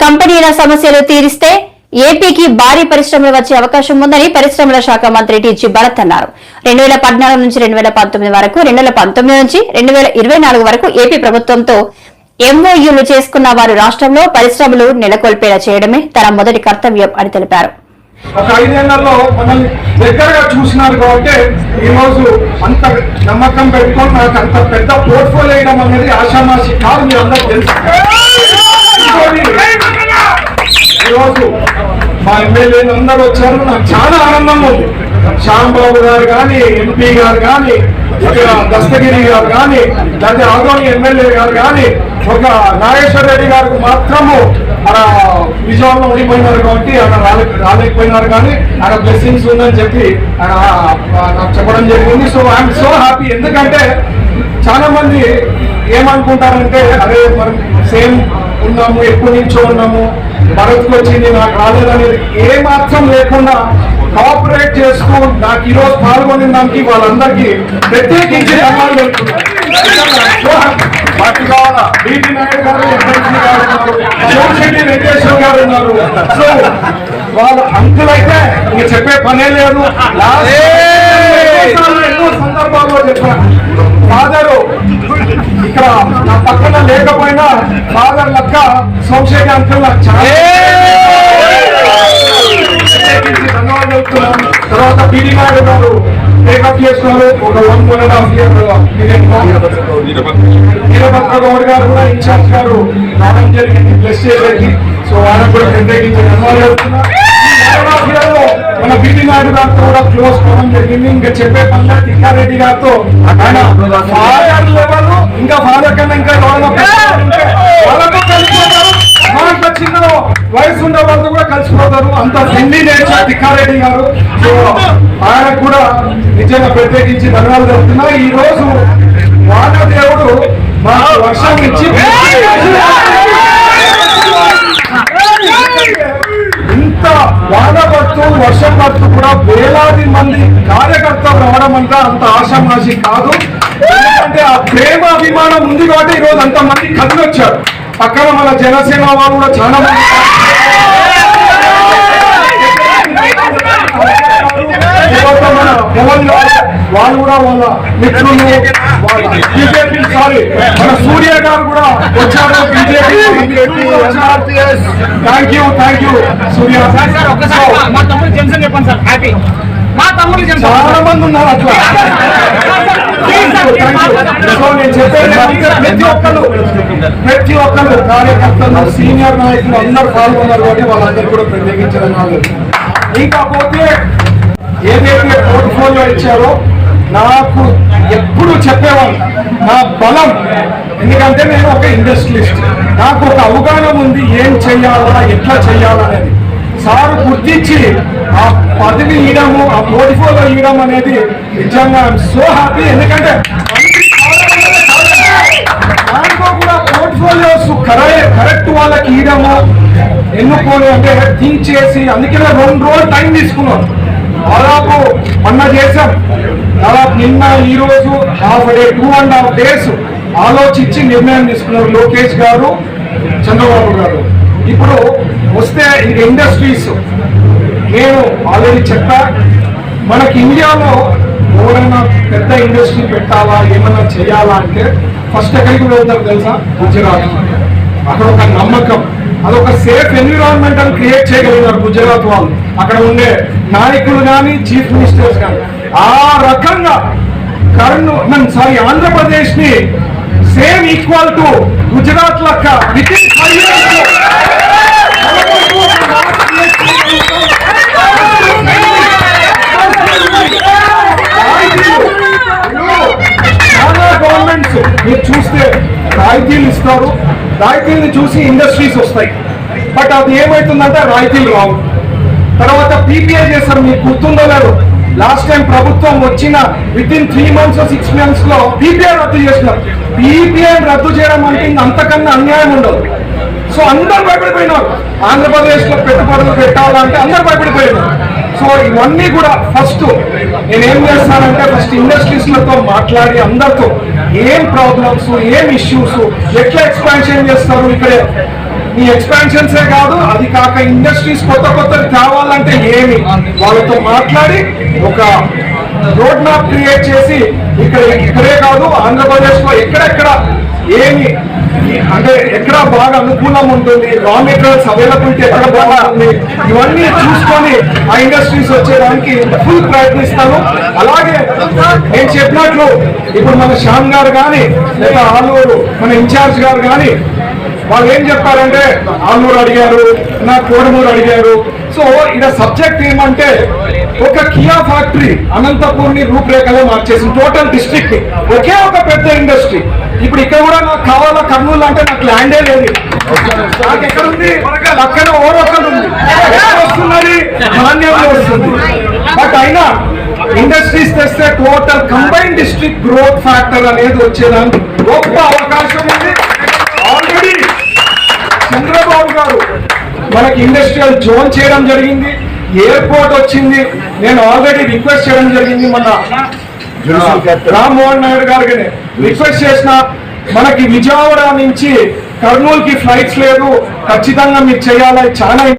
కంపెనీల సమస్యలు తీరిస్తే ఏపీకి భారీ పరిశ్రమలు వచ్చే అవకాశం ఉందని పరిశ్రమల శాఖ మంత్రి టీజీ భరత్ అన్నారు. రెండు వేల పద్నాలుగు నుంచి రెండు వేల పంతొమ్మిది వరకు రెండు వేల పంతొమ్మిది నుంచి రెండు వేల ఇరవై నాలుగు వరకు ఏపీ ప్రభుత్వంతో ఎంఓయూలు చేసుకున్న వారు రాష్ట్రంలో పరిశ్రమలు నెలకొల్పేలా చేయడమే తన మొదటి కర్తవ్యం అని తెలిపారు. ఒక ఐదేళ్ళలో మనల్ని దగ్గరగా చూసినారు కాబట్టి ఈ అంత నమ్మకం పెట్టుకొని నాకు అంత పెద్ద పోర్ట్ఫోలియో వేయడం అనేది ఆషామాషి కాదు మీ అందరూ తెలుసు. ఈరోజు మా ఎమ్మెల్యేలు అందరూ వచ్చారు. నాకు చాలా ఆనందం ఉంది. శ్యాంబాబు గారు కానీ ఎంపీ గారు కానీ ఒక దస్తగిరి గారు కానీ లేకపోతే ఆదోని ఎమ్మెల్యే గారు కానీ ఒక నాగేశ్వర రెడ్డి గారికి మాత్రము మన విజయవాడలో ఉండిపోయినారు కాబట్టి ఆయన రాలే రాలేకపోయినారు కానీ ఆయన బ్లెస్సింగ్స్ ఉందని చెప్పి ఆయన నాకు చెప్పడం జరిగింది. సో ఐఎమ్ సో హ్యాపీ ఎందుకంటే చాలా మంది ఏమనుకుంటారంటే అరే మనం సేమ్ ఉన్నాము ఎప్పటి నుంచో ఉన్నాము భరత్కి వచ్చింది నాకు రాలేదనేది ఏమాత్రం లేకుండా కోఆపరేట్ చేస్తూ నాకు ఈరోజు రోజు పాల్గొని దానికి వాళ్ళందరికీ ప్రత్యేకించి ధన్యవాదాలు తెలుపుతున్నాను. నిజంగా so happy. వాటి కావాలా బీటీ నాయుడు గారు ఉన్నారు శివశెట్టి వెంకటేశ్వర గారు ఉన్నారు సో వాళ్ళ అంకుల్ అయితే ఇంక చెప్పే పనే లేదు ఎన్నో సందర్భాల్లో చెప్పాను ఫాదరు ఇక్కడ నా పక్కన లేకపోయినా ఫాదర్ లెక్క సోమశేఖర్ అంకుల్ నాకు చాలా ప్రత్యేకించి ధన్యవాదాలు. తర్వాత బీడీ నాయుడు గారు టేకప్ చేస్తున్నారు. ఒక one one and half year Veerabhadra Goud గారు కూడా ఇన్ఛార్జ్ గారు రావడం జరిగింది. ప్లస్ సో ఆయన కూడా మన బీటీ నాయుడు గారితో కూడా క్లోజ్ కావడం జరిగింది. ఇంకా చెప్పే పనుల తిక్కారెడ్డి గారితో. ఆయన ఫాదర్ లెవెల్ ఇంకా ఫాదర్ కన్నా ఇంకా వాళ్ళతో కలిసిపోతారు అంత ఫ్రెండ్లీ నేచర్ టిక్కారెడ్డి గారు. సో ఆయన కూడా నిజంగా ప్రత్యేకించి ధన్యవాదాలు చెప్తున్నా ఈ రోజు వానదేవుడు మాకు వర్షం ఇచ్చి ఇంత వాన పడుతూ వర్షం పడుతూ కూడా వేలాది మంది కార్యకర్తలు రావడం అంటే అంత ఆశామాషి కాదు. ఎందుకంటే ఆ ప్రేమ అభిమానం ఉంది కాబట్టి ఈ రోజు అంత మంది కదిలి వచ్చారు పక్కన మన జనసేన వాళ్ళు కూడా చాలా మంది గారు, వాళ్ళు కూడా వాళ్ళ మిత్రులు బీజేపీ సారీ మన సూర్య గారు కూడా వచ్చారు BJP thank you thank you Surya మా- తమ్ముడు జెమ్సన్ చెప్పండి సార్ హ్యాపీ మా తమ్ముడు జెమ్సన్ చాలా మంది ఉన్నారు అట్లా ప్రతి ఒక్కరు ప్రతి ఒక్కరు కార్యకర్తలు సీనియర్ నాయకులు అందరూ పాల్గొన్నారు కాబట్టి వాళ్ళందరూ కూడా ప్రత్యేకించడం కాదు ఇంకపోతే ఏదైతే పోర్ట్ఫోలియో ఇచ్చారో నాకు ఎప్పుడు చెప్పేవాళ్ళు. నా బలం. ఎందుకంటే నేను ఒక ఇండస్ట్రియలిస్ట్ నాకు ఒక అవగాహన ఉంది ఏం చెయ్యాలా ఎట్లా చెయ్యాలా అనేది. సార్ గుర్తించి ఆ పదవి ఇవ్వడము ఆ పోర్ట్ఫోలియో ఇవ్వడం అనేది నిజంగా సో హ్యాపీ ఎందుకంటే దాంట్లో కూడా పోర్ట్ఫోలియోస్ కరెక్ట్ కరెక్ట్ వాళ్ళకి ఇవ్వడము ఎన్నుకొని అంటే థింక్ చేసి అందుకే రెండు రోజులు టైం తీసుకున్నాను. దాదాపు మొన్న చేశాం. దాదాపు నిన్న ఈ రోజు half day two and half days ఆలోచించి నిర్ణయం తీసుకున్నారు లోకేష్ గారు చంద్రబాబు గారు. ఇప్పుడు వస్తే ఇండస్ట్రీస్ నేను ఆల్రెడీ చెప్తా మనకి ఇండియాలో ఎవరైనా పెద్ద ఇండస్ట్రీ పెట్టాలా ఏమైనా చేయాలా అంటే ఫస్ట్ ఎక్కడికి వెళ్తారు తెలుసా? గుజరాత్. అక్కడ ఒక నమ్మకం. అదొక సేఫ్ ఎన్విరాన్మెంట్ అని క్రియేట్ చేయగలిగినారు గుజరాత్ వాళ్ళు. అక్కడ ఉండే నాయకులు కానీ చీఫ్ మినిస్టర్స్ కానీ ఆ రకంగా కర్నూలు సారీ ఆంధ్రప్రదేశ్ని సేమ్ ఈక్వల్ టు గుజరాత్ లెక్క విత్ ఇన్ ఫైవ్ గవర్నమెంట్స్ మీరు చూస్తే రాయితీలు ఇస్తారు. రాయితీలను చూసి ఇండస్ట్రీస్ వస్తాయి. బట్ అది ఏమవుతుందంటే రాయితీలు రావు. తర్వాత పీపీఐ చేస్తారు మీకు గుర్తుందో లేదు. లాస్ట్ టైం ప్రభుత్వం వచ్చిన with in three months six మంత్స్లో పీపీఐ రద్దు చేసినారు. పీపీఐ రద్దు చేయడం అంటే అంతకన్నా అన్యాయం ఉండదు. సో అందరు భయపడిపోయినారు. ఆంధ్రప్రదేశ్లో పెట్టుబడులు పెట్టాలంటే అందరు భయపడిపోయినారు. సో ఇవన్నీ కూడా ఫస్ట్ నేనేం చేస్తానంటే ఫస్ట్ ఇండస్ట్రీస్లతో మాట్లాడి అందరితో ఏం ప్రాబ్లమ్స్ ఏం ఇష్యూస్ ఎట్లా ఎక్స్పాన్షన్ చేస్తారు ఇక్కడ? మీ ఎక్స్పాన్షన్సే కాదు అది కాక ఇండస్ట్రీస్ కొత్త కొత్తవి కావాలంటే ఏమి? వాళ్ళతో మాట్లాడి ఒక రోడ్ మ్యాప్ క్రియేట్ చేసి ఇక్కడ ఇక్కడే కాదు ఆంధ్రప్రదేశ్లో ఎక్కడెక్కడ ఏమి? అంటే ఎక్కడ బాగా అనుకూలం ఉంటుంది. రా మెటీరియల్స్ అవైలబిలిటీ ఎక్కడ బాగుంటుంది? ఇవన్నీ చూసుకొని ఆ ఇండస్ట్రీస్ వచ్చేదానికి ఫుల్ ప్రయత్నిస్తాను. అలాగే నేను చెప్పినట్లు ఇప్పుడు మన శ్యామ్ గారు కానీ లేదా ఆలూరు మన ఇన్ఛార్జ్ గారు కానీ వాళ్ళు ఏం చెప్పారంటే ఆలూరు అడిగారు నా కోడమూరు అడిగారు. సో ఇక్కడ సబ్జెక్ట్ ఏమంటే ఒక కియా ఫ్యాక్టరీ అనంతపూర్ని రూపురేఖలో మార్చేసింది. టోటల్ డిస్ట్రిక్ట్ ఒకే ఒక పెద్ద ఇండస్ట్రీ ఇప్పుడు ఇక్కడ కూడా నాకు కావాలా? కర్నూలు అంటే నాకు ల్యాండే లేదు. నాకు ఎక్కడ ఉంది? పక్కన ఓరొక్కడు ఉంది. వస్తున్నది? ధాన్యంలో వస్తుంది. బట్ అయినా ఇండస్ట్రీస్ తెస్తే total combine district growth factor అనేది వచ్చేదానికి గొప్ప అవకాశం ఉంది. ఆల్రెడీ చంద్రబాబు గారు మనకి ఇండస్ట్రియల్ జోన్ చేయడం జరిగింది. ఎయిర్పోర్ట్ వచ్చింది. నేను ఆల్రెడీ రిక్వెస్ట్ చేయడం జరిగింది మన రామ్మోహన్ నాయుడు గారికి రిక్వెస్ట్ చేసిన మనకి విజయవాడ నుంచి కర్నూలుకి ఫ్లైట్స్ లేదు. ఖచ్చితంగా మీరు చేయాలి. చాలా